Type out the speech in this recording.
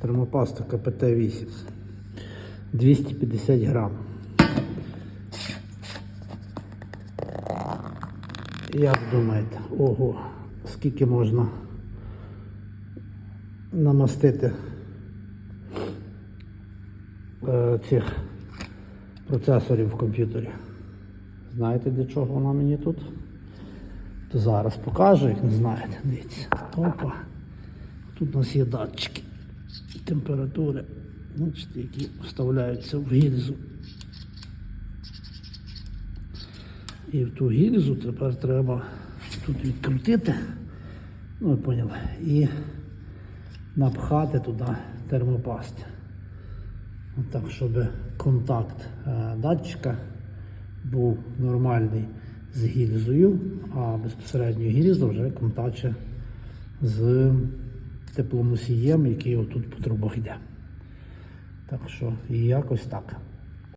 Термопаста КПТ-8. 250 грам. Як думаєте? Ого, скільки можна намастити е, цих процесорів в комп'ютері? Знаєте, для чого вона мені тут? То зараз покажу, як не знаєте. Дивіться. Опа. Тут у нас є датчики температури, бачите, які вставляються в гільзу. І в ту гільзу тепер треба тут відкрутити, ну ви поняли, і напхати туди термопасти. Так, щоб контакт е, датчика був нормальний з гільзою, а безпосередньо гільза вже контаче з теплоносієм, який отут по трубах йде. Так що і якось так.